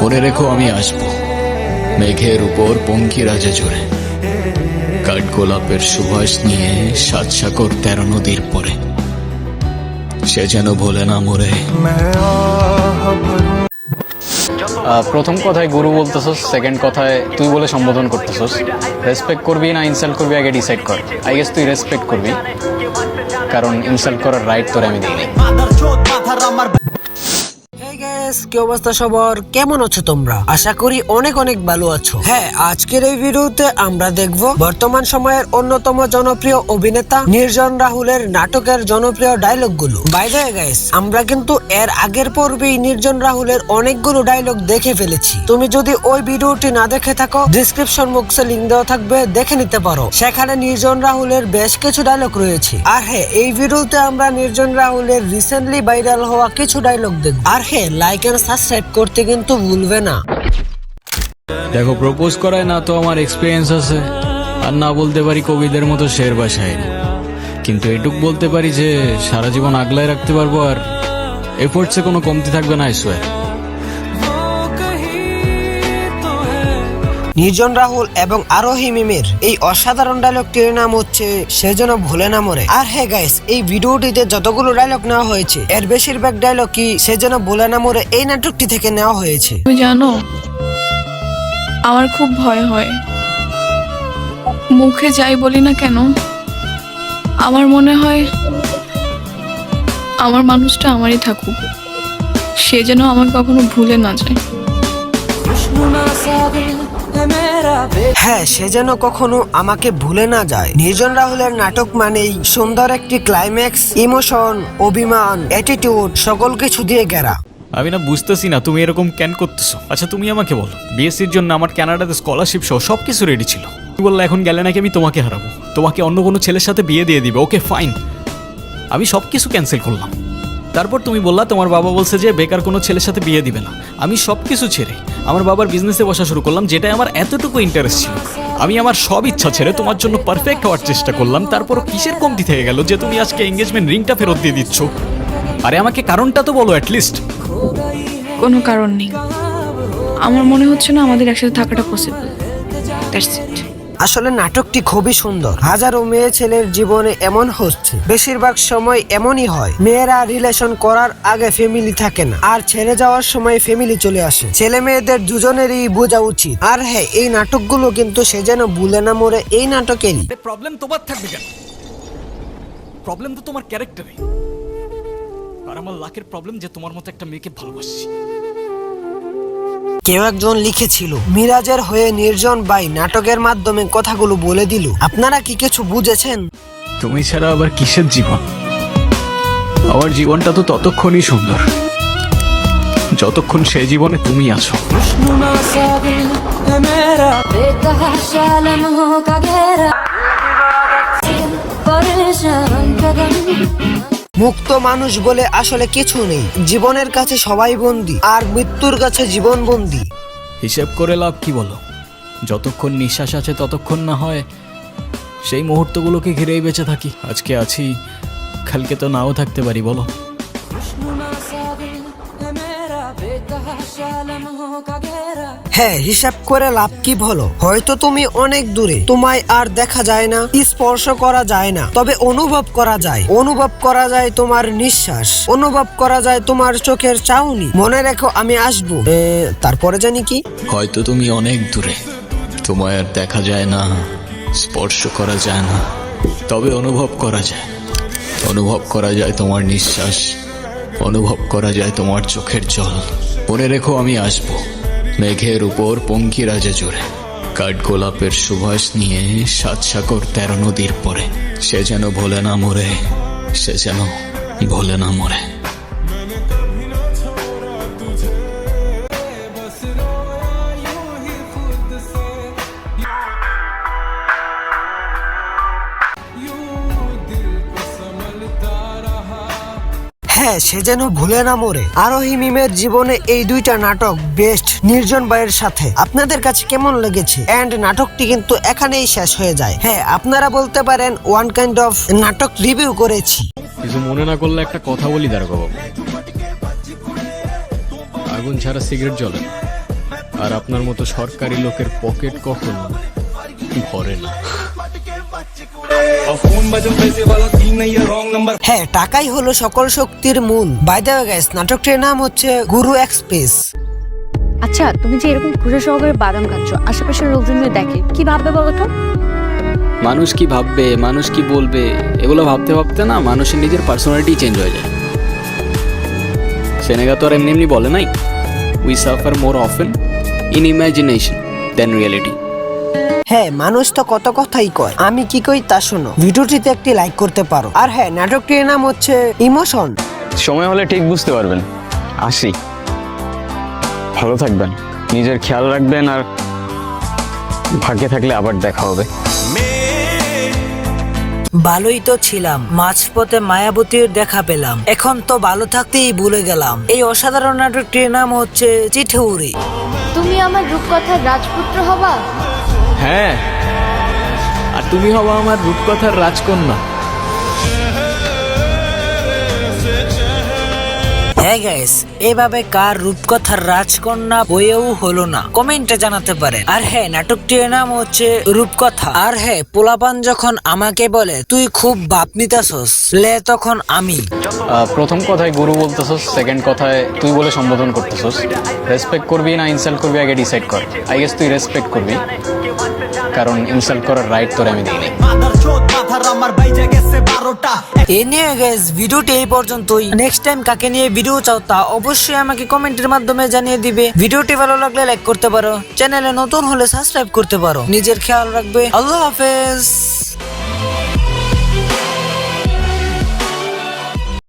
মনে রেখো আমি আসব। মেঘের উপর পঙ্কি রাজা জোরে কাঠ গোলাপের সুবাস নিয়ে সাত সাগর তেরো নদীর পরে। সে যেন ভোলে না মরে। প্রথম কথায় গুরু বলতেছস সেকেন্ড কথায় তুই বলে সম্বোধন করতেছস। রেসপেক্ট করবি না ইনসাল্ট করবি, আগে ডিসাইড কর। আই গেস তুই রেসপেক্ট করবি। কারণ ইনসাল্ট করার রাইট তোর আমি দিইনি। Guys, কি অবস্থা সবার? কেমন আছো তোমরা? আশা করি অনেক অনেক ভালো আছো। হ্যাঁ আজকের এই ভিডিওতে আমরা দেখব বর্তমান সময়ের অন্যতম জনপ্রিয় অভিনেতা নির্জন রাহুলের নাটকের জনপ্রিয় বাইরে গাইস আমরা কিন্তু এর আগের পর্বেই নির্জন রাহুলের অনেকগুলো ডায়লগ দেখে ফেলেছি। তুমি যদি ওই ভিডিওটি না দেখে থাকো ডিসক্রিপশন বক্সে লিংক দেওয়া থাকবে দেখে নিতে পারো। সেখানে নির্জন রাহুলের বেশ কিছু ডায়লগ রয়েছে। আর হ্যাঁ এই ভিডিওতে আমরা নির্জন রাহুলের রিসেন্টলি ভাইরাল হওয়া কিছু ডায়লগ দেখব। আর হ্যাঁ লাইক এন্ড সাবস্ক্রাইব করতে কিন্তু ভুলবে না। দেখো প্রপোজ করায় না তো আমার এক্সপিরিয়েন্স আছে। আর না বলতে পারি কবিদের মতো শের ভাষায় কিন্তু এটুক বলতে পারি যে, সারা জীবন আগলায় রাখতে পারব আর এফোর্টসে কোনো কমতি থাকবে না আইসোয়ার নির্জন রাহুল এবং আরোহী মিমের। এই অসাধারণ ডায়লগটির নাম হচ্ছে সে যেন ভুলে না মরে আর হ্যাঁ গাইস এই ভিডিওটিতে যতগুলো ডায়লগ নেওয়া হয়েছে এর বেশিরভাগ ডায়লগ কি সে যেন ভুলে না মরে এই নাটকটি থেকে নেওয়া হয়েছে। তুমি জানো আমার খুব ভয় হয়। মুখে যাই বলি না কেন আমার মনে হয় আমার মানুষটা আমারই থাকুক। সে যেন আমার কখনো ভুলে না যায়। হ্যাঁ সে যেন কখনো আমাকে ভুলে না যায়। নির্জন রাহুলের নাটক মানেই সুন্দর একটি ক্লাইম্যাক্স ইমোশন অভিমান অ্যাটিটিউড সকল কিছু দিয়ে ঘেরা। আমি না বুঝতেছি না, তুমি এরকম ক্যান করতেছো? আচ্ছা তুমি আমাকে বলো বিএসসির জন্য আমার কানাডাতে স্কলারশিপ সহ সব কিছু রেডি ছিল। তুমি বললে, এখন গেলে নাকি আমি তোমাকে হারাবো। তোমাকে অন্য কোনো ছেলের সাথে বিয়ে দিয়ে দিবে। ওকে ফাইন আমি সব কিছু ক্যান্সেল করলাম। তারপর তুমি বললা, তোমার বাবা বলছে যে, বেকার কোনো ছেলের সাথে বিয়ে দিবে না। আমি সব কিছু ছেড়ে আমার বাবার বিজনেসে বসা শুরু করলাম যেটাই আমার এতটুকু ইন্টারেস্ট ছিল। আমি আমার সব ইচ্ছা ছেড়ে তোমার জন্য পারফেক্ট হওয়ার চেষ্টা করলাম, তারপরও কিসের কমতি থেকে গেল যে তুমি আজকে এঙ্গেজমেন্ট রিংটা ফেরত দিয়ে দিচ্ছ? আরে আমাকে কারণটা তো বলো অ্যাটলিস্ট কোনো কারণ নেই। আমার মনে হচ্ছে না আমাদের একসাথে থাকাটা পসিবল দ্যাটস ইট আসলে নাটকটি খুবই সুন্দর। হাজারো মেয়ে ছেলের জীবনে এমন হচ্ছে, বেশিরভাগ সময় এমনই হয়। মেয়েরা রিলেশন করার আগে ফ্যামিলি থাকে না, আর ছেড়ে যাওয়ার সময় ফ্যামিলি চলে আসে। ছেলে মেয়েদের দুজনেরই বোঝা উচিত। আর হ্যাঁ এই নাটকগুলো কিন্তু সে যেন ভুলে না মরে, এই নাটকেরই। প্রবলেম তোমার থাকবে কেন? প্রবলেম তো তোমার ক্যারেক্টারে আর আমার লাকের প্রবলেম যে তোমার মতো একটা মেয়েকে ভালোবাসি কেউ একজন লিখেছিল মিরাজের হয়ে নির্জন বাই নাটকের মাধ্যমে কথাগুলো বলে দিল। আপনারা কি কিছু বুঝেছেন? তুমি ছাড়া আবার কিসের জীবন? আমার জীবনটা তো ততক্ষণই সুন্দর। যতক্ষণ সে জীবনে তুমি আছো। মুক্ত মানুষ বলে আসলে কিছু নেই। জীবনের কাছে সবাই বন্দি, আর মৃত্যুর কাছে জীবন বন্দি। হিসেব করে লাভ কি বলো? যতক্ষণ নিঃশ্বাস আছে ততক্ষণ না হয় সেই মুহূর্তগুলোকে ঘিরেই বেঁচে থাকি। আজকে আছি, কালকে তো নাও থাকতে পারি, বলো। হ্যাঁ হিসাব করে লাভ কি বলো? হয়তো তুমি অনেক দূরে। তোমায় আর দেখা যায় না, স্পর্শ করা যায় না। তবে অনুভব করা যায়। অনুভব করা যায় তোমার নিঃশ্বাস। অনুভব করা যায় তোমার চোখের চাউনি। মনে রেখো, আমি আসব। তারপরে জানি কি? হয়তো তুমি অনেক দূরে। তোমায় আর দেখা যায় না, স্পর্শ করা যায় না। তবে অনুভব করা যায়। অনুভব করা যায় তোমার নিঃশ্বাস। অনুভব করা যায় তোমার চোখের জল। মনে রেখো আমি আসব। মেঘের উপর পঙ্কি রাজা জোরে কাঠ গোলাপের সুবাস নিয়ে সাত সাগর তেরো নদীর পরে। সে যেন ভোলে না মরে। সে যেন ভোলে না মরে। হ্যাঁ সে যেন ভুলে না মরে। আরোহী মিমের জীবনে এই দুইটা নাটক বেস্ট নির্জন বাইয়ের সাথে। আপনাদের কাছে কেমন লেগেছে? এন্ড নাটকটি কিন্তু এখানেই শেষ হয়ে যায়। হ্যাঁ আপনারা বলতে পারেন ওয়ান কাইন্ড অফ নাটক রিভিউ করেছি। কিছু মনে না করলে একটা কথা বলি, দারোগা বাবু। আগুন ছাড়া সিগারেট জ্বলে আর আপনার মতো সরকারি লোকের পকেট কখনো ভরে না। হ্যাঁ টাকাই হলো সকল শক্তির মূল বাই দ্য গাইস নাটকটির নাম হচ্ছে গুরু এক্সপ্রেস আচ্ছা তুমি যে এরকম খুশি সহকারে বাদাম খাচ্ছ আশেপাশের লোকজন দেখে কি ভাববে বলো তো? মানুষ কি ভাববে মানুষ কি বলবে এগুলো ভাবতে ভাবতে না মানুষের নিজের পার্সোনালিটি চেঞ্জ হয়ে যায়। সেনেগা তো আর এমনি এমনি বলে নাই। We suffer more often in imagination than reality হ্যাঁ মানুষ তো কত কথাই কয়। আমি কি কই তা শোনো। ভিডিওটিতে একটি লাইক করতে পারো। আর হ্যাঁ নাটকটির নাম হচ্ছে ইমোশন। সময় হলে ঠিক বুঝতে পারবেন। আসি। ভালো থাকবেন। নিজের খেয়াল রাখবেন আর ভাগ্যে থাকলে আবার দেখা হবে। ভালোই তো ছিলাম। মাঝপথে মায়াবতীর দেখা পেলাম। এখন তো ভালো থাকতেই ভুলে গেলাম। এই অসাধারণ নাটকটির নাম হচ্ছে চিঠৌরি তুমি আমার রূপকথার রাজপুত্র হবা? হ্যাঁ। আর তুমি হবা আমার রূপকথার রাজকন্যা। হ্যাঁ গাইস এভাবে কার রূপকথার রাজকন্যা বইয়েও হলো না। কমেন্টে জানাতে পারে। আর হ্যাঁ নাটকটির নাম হচ্ছে রূপকথা। আর হ্যাঁ পোলাপান যখন আমাকে বলে তুই খুব বাপ নিতাছস লে তখন আমি। প্রথম কথায় গুরু বলতেছস সেকেন্ড কথায় তুই বলে সম্বোধন করতেছস রেসপেক্ট করবি না ইনসাল্ট করবি আগে ডিসাইড কর। আই গেস তুই রেসপেক্ট করবি। কারণ ইনসাল্ট করার রাইট তোর আমি দিই এ নিয়ে গেস ভিডিওটি এই পর্যন্তই। নেক্সট টাইম কাকে নিয়ে ভিডিও চাও তা অবশ্যই আমাকে কমেন্টের মাধ্যমে জানিয়ে দিবে। ভিডিওটি ভালো লাগলে লাইক করতে পারো। চ্যানেলে নতুন হলে সাবস্ক্রাইব করতে পারো। নিজের খেয়াল রাখবে। আল্লাহ হাফেজ।